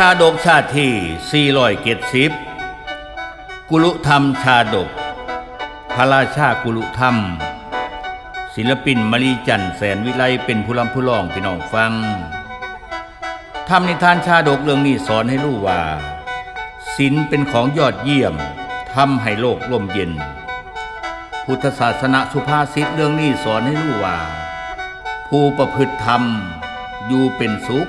ชาดกชาติที่ 470 กุลุธรรมชาดก พระราชากุลุธรรม ศิลปินมลีจันแสนวิไลเป็นผู้ลำผู้ร้องพี่น้องฟังทำนิทานชาดกเรื่องนี้สอนให้รู้ว่าศีลเป็นของยอดเยี่ยมทำให้โลกร่มเย็น พุทธศาสนาสุภาษิตเรื่องนี้สอนให้รู้ว่า ผู้ประพฤติธรรมอยู่เป็นสุข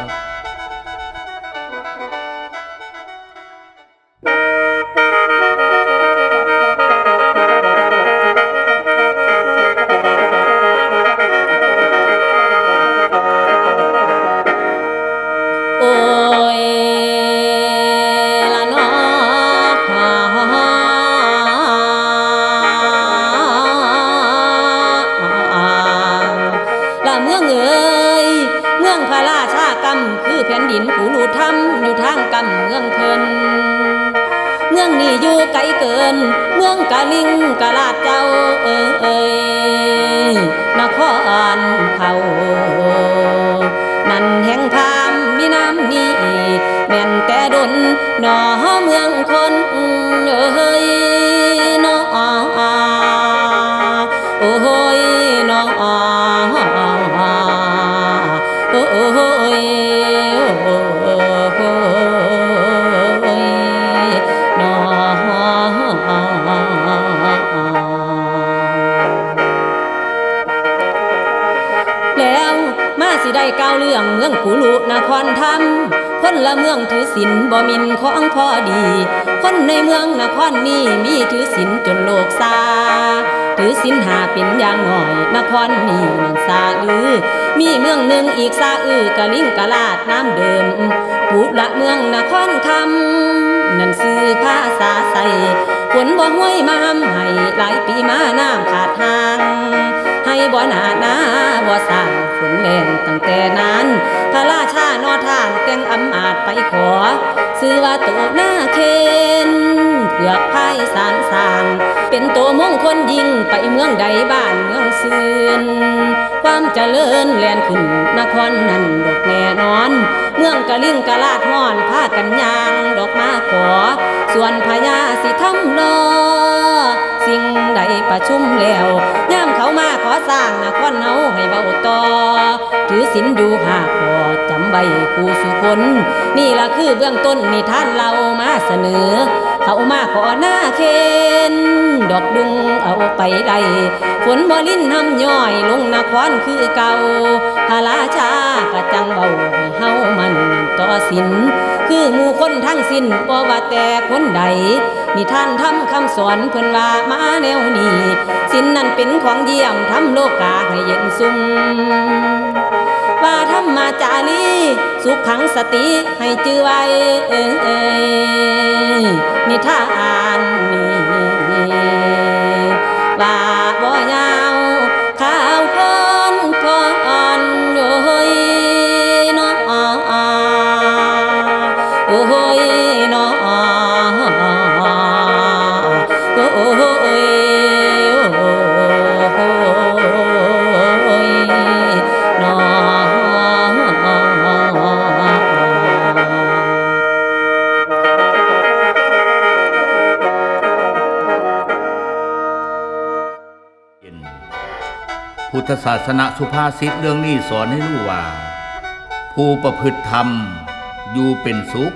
บ พระราชากรรม คือแผ่นดินกูรูธรรมอยู่ทางกำเมืองเพิ่นเมืองนี้อยู่ไกลเกิน เมืองกะลิงกะลาดเจ้าเอ้ยเอ้ยนครเผานั่นแห่งพามมีน้ำนี้แม่นแต่ดนหนอเมืองคนเอ้ยนอโอ้ย ได้ก้าวเรื่องเมืองกุลุนครธรรมคนละเมืองถือศีลบ่มินของพอดี คนในเมืองนครนี้มีถือศีลจนโลกซาถือศีลหาเป็นอย่างหน่อยนครนี้นั่นซาอือมีเมืองหนึ่งอีกซาอือกะลิงกะลาดน้ำเดิมปุละเมืองนครคำนั่นซื้อภาษาใส่ฝนบ่ห้วยมาห้ำให้หลายปีมาน้ำขาดทาง ให้บ่หนาหนาบ่สร้างฝนแรง ตั้งแต่นั้นพระราชานอทานแต่งอำมาตย์ไปขอ ซื้อว่าโตหน้าเคนเผือกพายสารสาง เป็นตัวมงคลยิ่งไปเมืองใดบ้านเมืองซืนความเจริญแลนขึ้นนครนั้นดอกแน่นอน เมืองกะลิงกะลาดห้อนผ้ากันยางดอกมาขอ ส่วนพญาสิทำรอสิ่งใดประชุมแล้วย่ามเขามาขอสร้างนครเฮาให้เบาต่อ ถือศีลอยู่หาขอจำใบกูสุคน นี่ละคือเบื้องต้นนิทานเรามาเสนอ เขามาขอหน้าเคนดอกดุงเอาไปได้ฝนบ่ลิ้นทำย่อยลงนครคือเก่าพระราชากระจังเบาให้เฮามันต่อสินคือหมู่คนทั้งสิ้นบ่ว่าแต่คนใดนิท่านทำคำสอนเพิ่นว่ามาแนวนี้ สินนั้นเป็นของเยี่ยมทำโลกาให้เย็นสุง ว่าธรรมาจารีสุขขังสติให้จื้อไว้นิทานนี้ว่าบ่ยาวข้าวก้อนก่อนโอ้ยนาะโอ้ย พุทธศาสนาสุภาษิตเรื่องนี้สอนให้รู้ว่า ผู้ประพฤติธรรมอยู่เป็นสุข